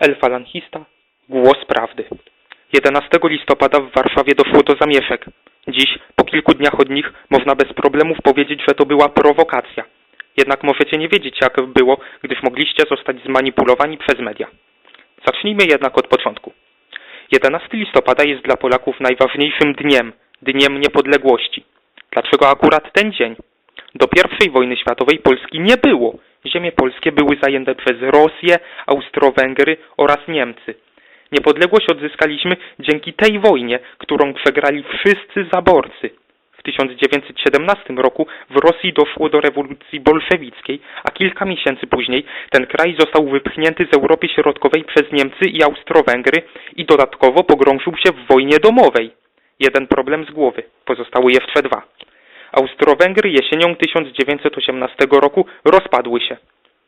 El Falangista, głos prawdy. 11 listopada w Warszawie doszło do zamieszek. Dziś, po kilku dniach od nich, można bez problemów powiedzieć, że to była prowokacja. Jednak możecie nie wiedzieć, jak było, gdyż mogliście zostać zmanipulowani przez media. Zacznijmy jednak od początku. 11 listopada jest dla Polaków najważniejszym dniem, dniem niepodległości. Dlaczego akurat ten dzień? Do I wojny światowej Polski nie było. Ziemie polskie były zajęte przez Rosję, Austro-Węgry oraz Niemcy. Niepodległość odzyskaliśmy dzięki tej wojnie, którą przegrali wszyscy zaborcy. W 1917 roku w Rosji doszło do rewolucji bolszewickiej, a kilka miesięcy później ten kraj został wypchnięty z Europy Środkowej przez Niemcy i Austro-Węgry i dodatkowo pogrążył się w wojnie domowej. Jeden problem z głowy, pozostały jeszcze dwa. Austro-Węgry jesienią 1918 roku rozpadły się.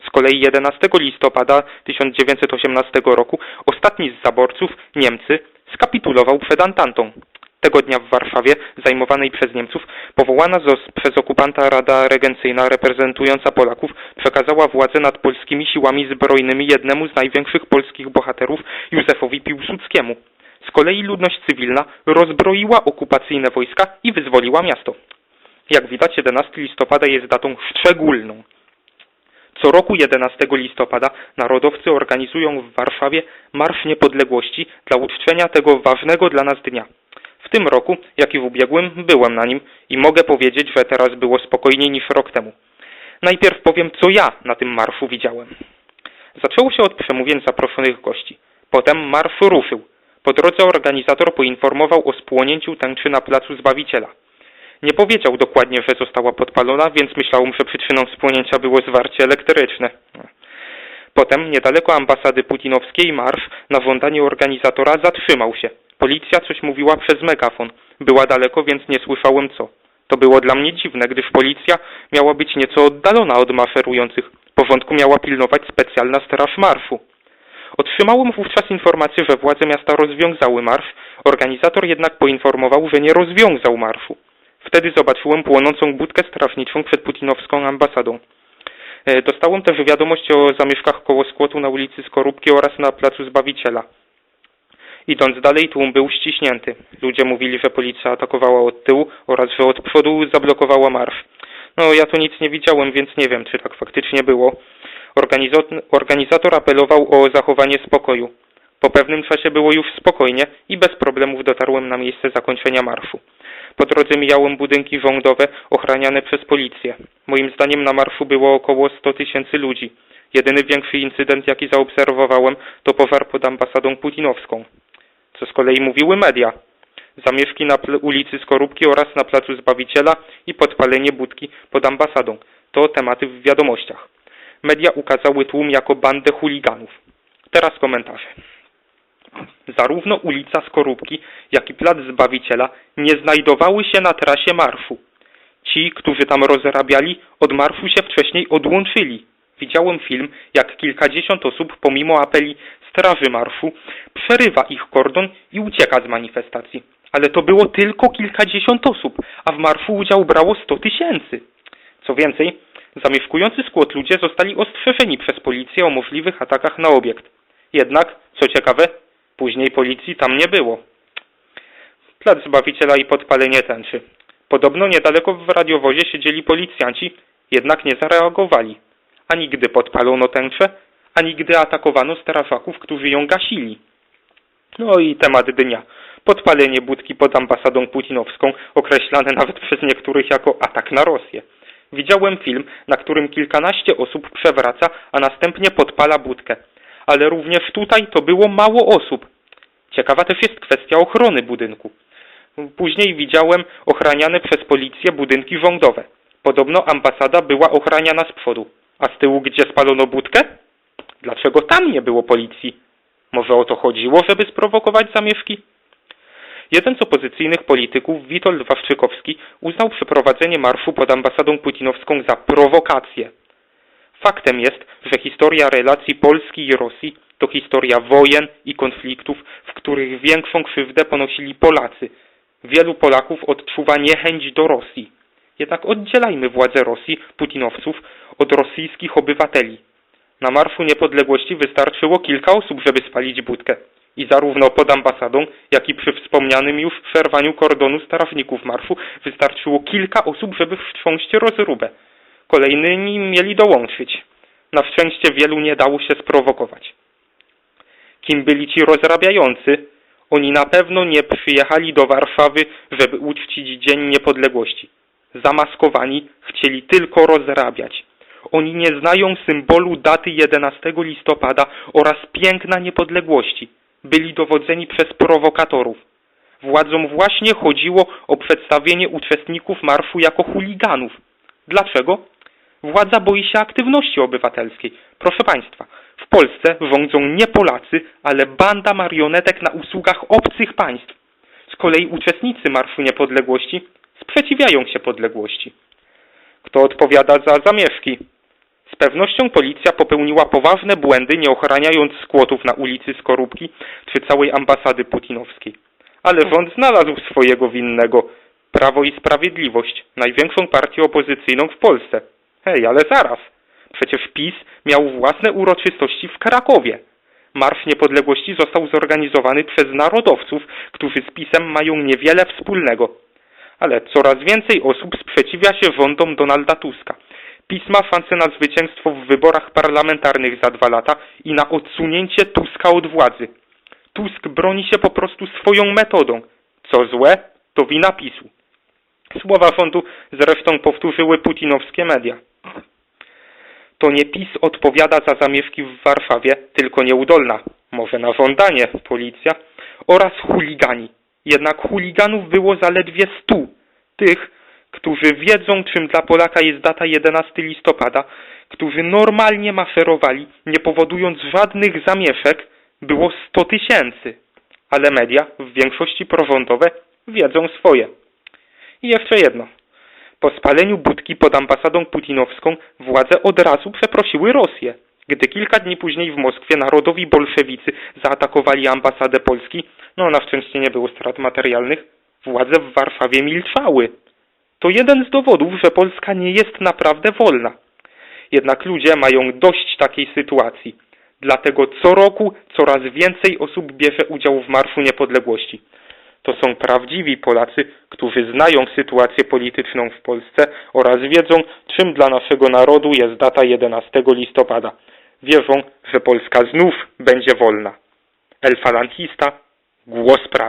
Z kolei 11 listopada 1918 roku ostatni z zaborców, Niemcy, skapitulował przed Antantą. Tego dnia w Warszawie, zajmowanej przez Niemców, powołana przez okupanta Rada Regencyjna reprezentująca Polaków przekazała władzę nad polskimi siłami zbrojnymi jednemu z największych polskich bohaterów, Józefowi Piłsudskiemu. Z kolei ludność cywilna rozbroiła okupacyjne wojska i wyzwoliła miasto. Jak widać 11 listopada jest datą szczególną. Co roku 11 listopada narodowcy organizują w Warszawie Marsz Niepodległości dla uczczenia tego ważnego dla nas dnia. W tym roku, jak i w ubiegłym, byłem na nim i mogę powiedzieć, że teraz było spokojniej niż rok temu. Najpierw powiem, co ja na tym marszu widziałem. Zaczęło się od przemówień zaproszonych gości. Potem marsz ruszył. Po drodze organizator poinformował o spłonięciu tęczy na Placu Zbawiciela. Nie powiedział dokładnie, że została podpalona, więc myślałem, że przyczyną spłonięcia było zwarcie elektryczne. Potem, niedaleko ambasady putinowskiej, marsz na żądanie organizatora zatrzymał się. Policja coś mówiła przez megafon. Była daleko, więc nie słyszałem co. To było dla mnie dziwne, gdyż policja miała być nieco oddalona od maszerujących. Porządku miała pilnować specjalna straż marszu. Otrzymałem wówczas informację, że władze miasta rozwiązały marsz, organizator jednak poinformował, że nie rozwiązał marszu. Wtedy zobaczyłem płonącą budkę strażniczą przed putinowską ambasadą. E, Dostałem też wiadomość o zamieszkach koło skłotu na ulicy Skorupki oraz na Placu Zbawiciela. Idąc dalej, tłum był ściśnięty. Ludzie mówili, że policja atakowała od tyłu oraz że od przodu zablokowała marsz. No, ja tu nic nie widziałem, więc nie wiem, czy tak faktycznie było. Organizator apelował o zachowanie spokoju. Po pewnym czasie było już spokojnie i bez problemów dotarłem na miejsce zakończenia marszu. Po drodze mijałem budynki rządowe ochraniane przez policję. Moim zdaniem na marszu było około 100 tysięcy ludzi. Jedyny większy incydent, jaki zaobserwowałem, to pożar pod ambasadą putinowską. Co z kolei mówiły media. Zamieszki na ulicy Skorupki oraz na Placu Zbawiciela i podpalenie budki pod ambasadą. To tematy w wiadomościach. Media ukazały tłum jako bandę chuliganów. Teraz komentarze. Zarówno ulica Skorupki, jak i Plac Zbawiciela nie znajdowały się na trasie marszu. Ci, którzy tam rozrabiali, od marszu się wcześniej odłączyli. Widziałem film, jak kilkadziesiąt osób, pomimo apeli straży marszu, przerywa ich kordon i ucieka z manifestacji. Ale to było tylko kilkadziesiąt osób, a w marszu udział brało sto tysięcy. Co więcej, zamieszkujący skłot ludzie zostali ostrzeżeni przez policję o możliwych atakach na obiekt. Jednak, co ciekawe, później policji tam nie było. Plac Zbawiciela i podpalenie tęczy. Podobno niedaleko w radiowozie siedzieli policjanci, jednak nie zareagowali. Ani gdy podpalono tęczę, ani gdy atakowano strażaków, którzy ją gasili. No i temat dnia. Podpalenie budki pod ambasadą putinowską, określane nawet przez niektórych jako atak na Rosję. Widziałem film, na którym kilkanaście osób przewraca, a następnie podpala budkę. Ale również tutaj to było mało osób. Ciekawa też jest kwestia ochrony budynku. Później widziałem ochraniane przez policję budynki rządowe. Podobno ambasada była ochraniana z przodu. A z tyłu gdzie spalono budkę? Dlaczego tam nie było policji? Może o to chodziło, żeby sprowokować zamieszki? Jeden z opozycyjnych polityków, Witold Waszczykowski, uznał przeprowadzenie marszu pod ambasadą putinowską za prowokację. Faktem jest, że historia relacji Polski i Rosji to historia wojen i konfliktów, w których większą krzywdę ponosili Polacy. Wielu Polaków odczuwa niechęć do Rosji. Jednak oddzielajmy władze Rosji, putinowców, od rosyjskich obywateli. Na Marszu Niepodległości wystarczyło kilka osób, żeby spalić budkę. I zarówno pod ambasadą, jak i przy wspomnianym już przerwaniu kordonu strażników marszu wystarczyło kilka osób, żeby wstrząść rozróbę. Kolejnymi mieli dołączyć. Na szczęście wielu nie dało się sprowokować. Kim byli ci rozrabiający? Oni na pewno nie przyjechali do Warszawy, żeby uczcić Dzień Niepodległości. Zamaskowani chcieli tylko rozrabiać. Oni nie znają symbolu daty 11 listopada oraz piękna niepodległości. Byli dowodzeni przez prowokatorów. Władzom właśnie chodziło o przedstawienie uczestników marszu jako chuliganów. Dlaczego? Władza boi się aktywności obywatelskiej. Proszę Państwa, w Polsce rządzą nie Polacy, ale banda marionetek na usługach obcych państw. Z kolei uczestnicy Marszu Niepodległości sprzeciwiają się podległości. Kto odpowiada za zamieszki? Z pewnością policja popełniła poważne błędy, nie ochraniając skłotów na ulicy Skorupki czy całej ambasady putinowskiej. Ale rząd znalazł swojego winnego. Prawo i Sprawiedliwość, największą partię opozycyjną w Polsce. Hej, ale zaraz. Przecież PiS miał własne uroczystości w Krakowie. Marsz Niepodległości został zorganizowany przez narodowców, którzy z PiSem mają niewiele wspólnego. Ale coraz więcej osób sprzeciwia się rządom Donalda Tuska. PiS ma szansę na zwycięstwo w wyborach parlamentarnych za dwa lata i na odsunięcie Tuska od władzy. Tusk broni się po prostu swoją metodą. Co złe, to wina PiSu. Słowa rządu zresztą powtórzyły putinowskie media. To nie PiS odpowiada za zamieszki w Warszawie, tylko nieudolna, może na żądanie, policja oraz chuligani. Jednak chuliganów było zaledwie stu. Tych, którzy wiedzą, czym dla Polaka jest data 11 listopada, którzy normalnie maszerowali, nie powodując żadnych zamieszek, było 100 tysięcy. Ale media, w większości prorządowe, wiedzą swoje. I jeszcze jedno. Po spaleniu budki pod ambasadą putinowską władze od razu przeprosiły Rosję. Gdy kilka dni później w Moskwie narodowi bolszewicy zaatakowali ambasadę Polski, no na szczęście nie było strat materialnych, władze w Warszawie milczały. To jeden z dowodów, że Polska nie jest naprawdę wolna. Jednak ludzie mają dość takiej sytuacji. Dlatego co roku coraz więcej osób bierze udział w Marszu Niepodległości. To są prawdziwi Polacy, którzy znają sytuację polityczną w Polsce oraz wiedzą, czym dla naszego narodu jest data 11 listopada. Wierzą, że Polska znów będzie wolna. El Falangista, głos prawdy.